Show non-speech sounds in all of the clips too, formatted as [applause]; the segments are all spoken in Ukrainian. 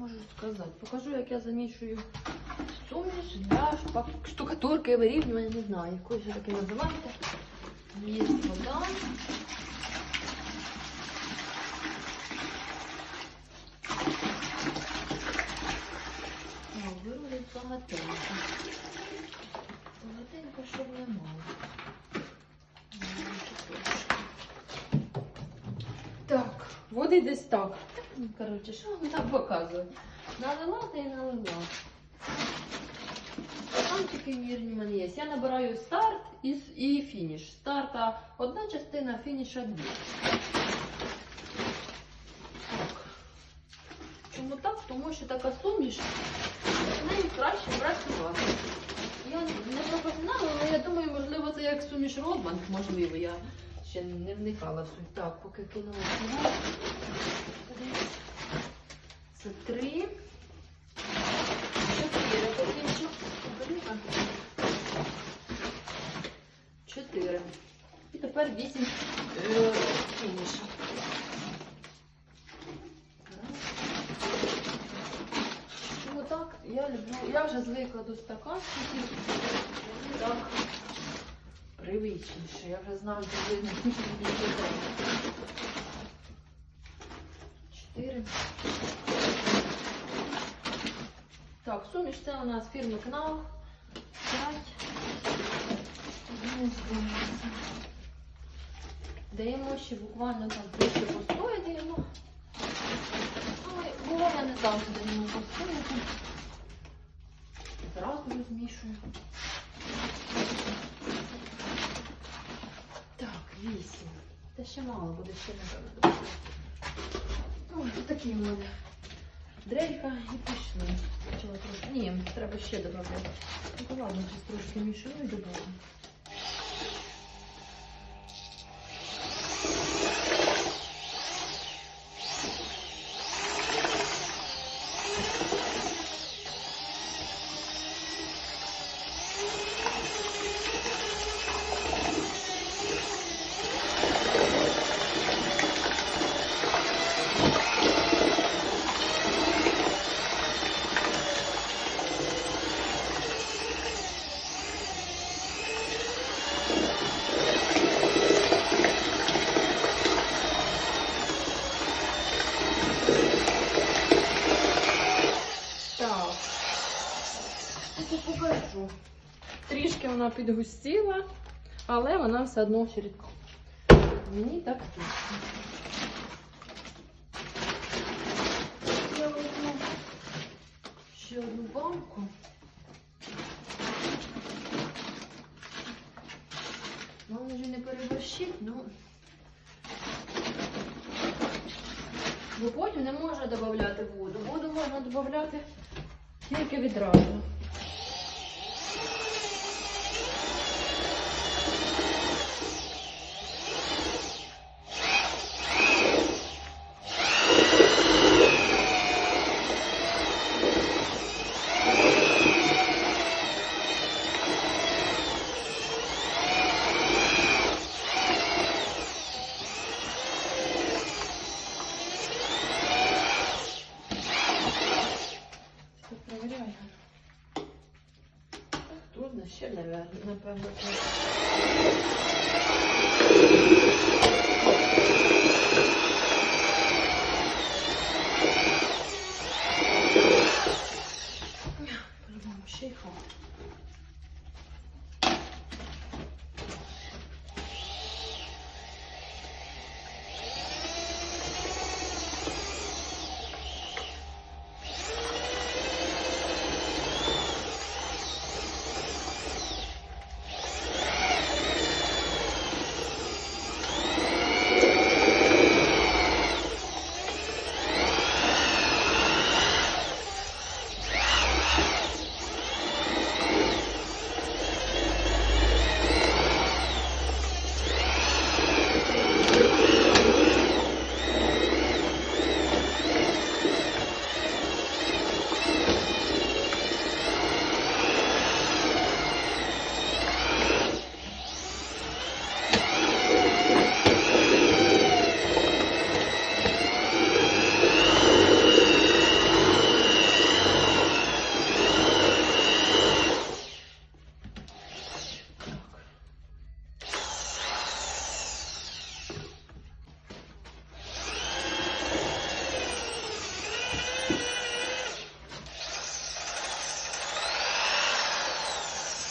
можу сказати? Покажу, як я замішую суміш для шпак- штукатурки, вирівнювання, не знаю, якось ви таке називаєте. Є вода. О, виробить багатенько. Багатенько, щоб не мало. Так, води десь так. Коротше, що вам там показує? Налила та й налила. Стаканчики вірні в мене є. Я набираю старт і, і фініш. Старта одна частина, фініша дві. Так. Чому так? Тому що така суміш, нею краще працювати. Я не професіонал, але я думаю, можливо, це як суміш Родман, можливо, я ще не вникала в суть. Так, поки кинула сюди. Це три. Чотири. Подивіться. Чотири. І тепер вісім е, фініша. Чому так? Я люблю. Я вже звикла до стаканчиків. Так привичніше. Я вже знаю, де видно. Чотири. Так, суміш це у нас фірми КНАУ. П'ять. Даємо ще буквально там трішки постояти даємо. Але було я не завжди даємо постояти. Зразу розмішую. Так, вісім. Та ще мало буде, ще не тут такі в мене. Дрелька і пішли. Ні, треба ще додати. Ну ладно, зараз трошки мішаю і додам. Так. Я покажу. Трішки вона підгустіла, але вона все одно ще. Мені так. Я візьму ще одну банку. Вам вже не переборщить, ну. Бо потім не можна додати воду. Воду можна додати тільки відразу. Це перевіряю. Так, Трудно ще, напевно, напевно. треба.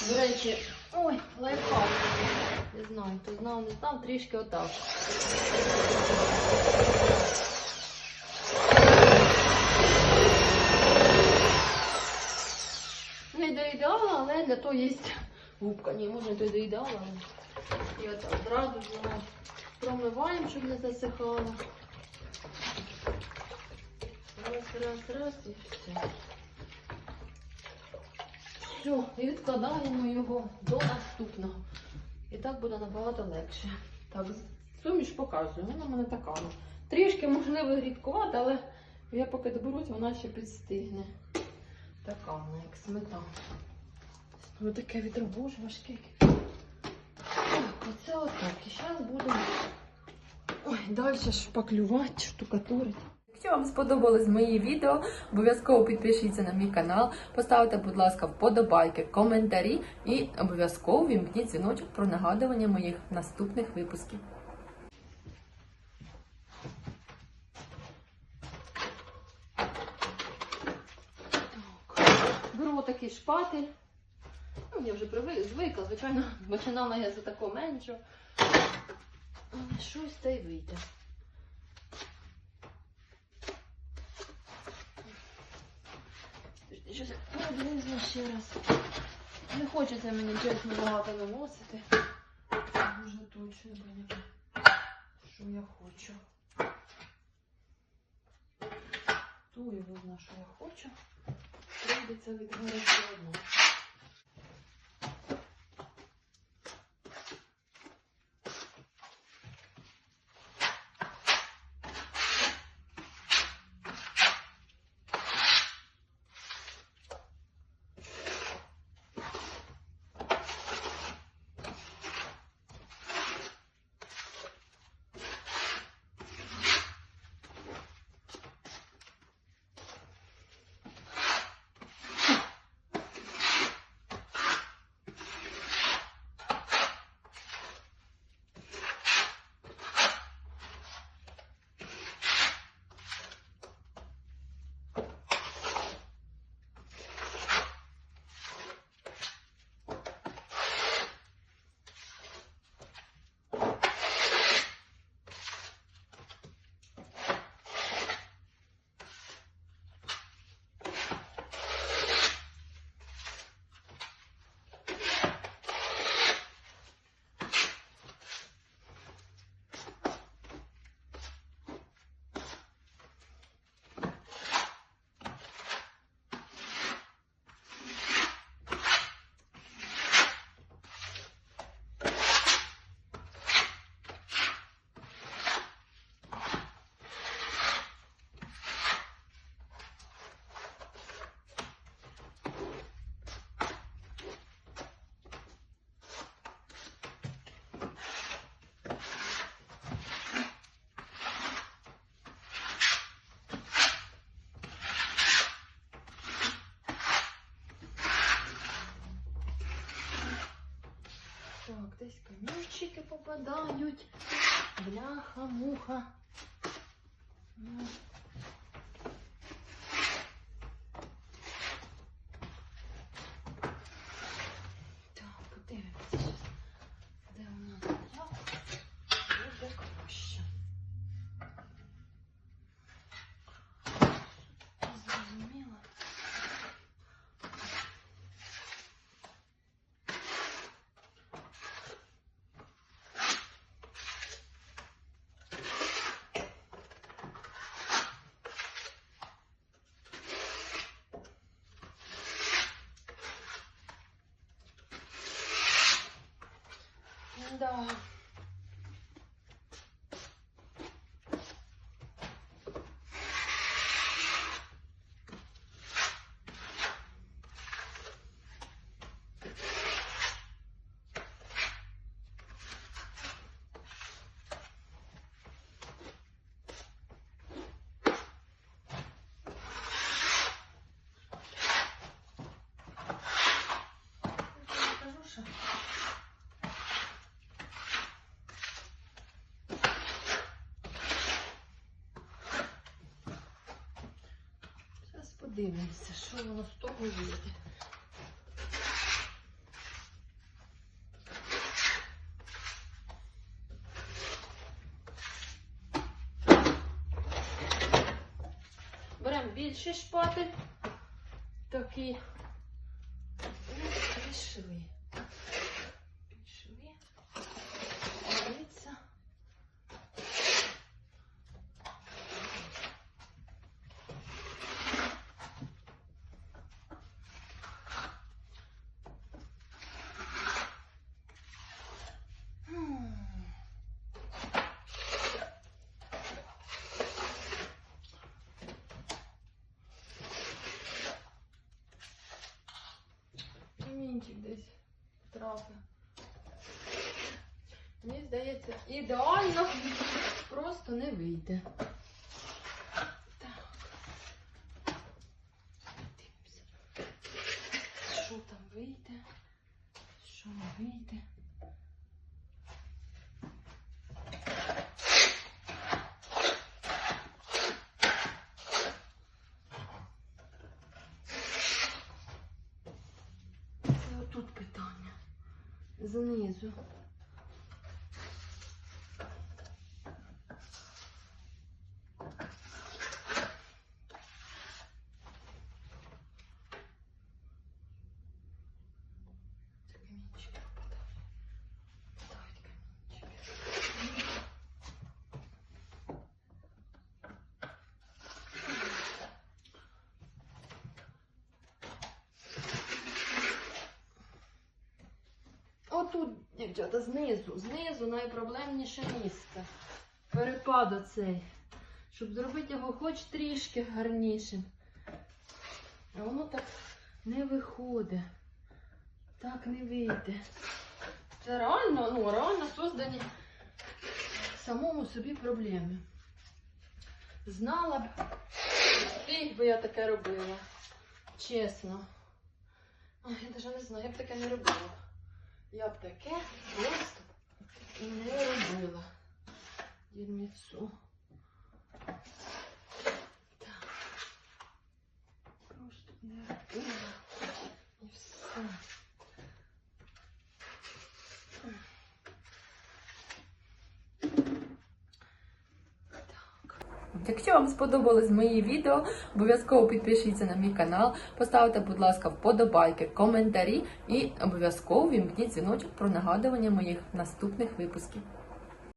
Речі, ой, лайфхак. Не знаю, хто знав, не знав, трішки отак. Не до ідеала, але для того є губка. Ні, може до ідеала. але І отак одразу промиваємо, щоб не засихало. Раз, раз, раз і все. Все, і відкладаємо його до наступного. І так буде набагато легше. Так, суміш показую, вона в мене така. ну, Трішки, можливо, рідкувата, але я поки доберусь, вона ще підстигне. Така вона, як сметана. Ось таке відро, боже, важке. Так, оце отак. І зараз будемо далі шпаклювати, штукатурити. Якщо вам сподобалось мої відео, обов'язково підпишіться на мій канал, поставте, будь ласка, вподобайки, коментарі і обов'язково вімкніть дзвіночок про нагадування моїх наступних випусків. Беру такий шпатель. Ну, я вже звикла, звичайно, [laughs] починала я за меншого. Але щось та й вийде. Щось подивлюся ще раз. Не хочеться мені чесно багато наносити. Дуже точно буде. Що я хочу. Ту його знаю, що я хочу. Прийдеться відгорати одно. Десь камінчики попадають. Бляха, 啊。Подивимося, що воно з того вийде. Беремо більший шпатель, такий, і пішли. Ну, трапив. Мені здається, ідеально просто не вийде. Так. Дивимося. Що там вийде? Що не вийде? Знизу. Це камінчики попадають. Попадають камінчики. Отут, дівчата, знизу. Знизу найпроблемніше місце. Перепад оцей. Щоб зробити його хоч трішки гарнішим. А воно так не виходить. Так не вийде. Це реально, ну, реально создані самому собі проблеми. Знала б, фіг би я таке робила. Чесно. Ой, я навіть не знаю, я б таке не робила. Я б таке просто не робила. Дірміцу. Так. Просто не робила. І все. Якщо вам сподобалось мої відео, обов'язково підпишіться на мій канал, поставте, будь ласка, вподобайки, коментарі і обов'язково вімкніть дзвіночок про нагадування моїх наступних випусків.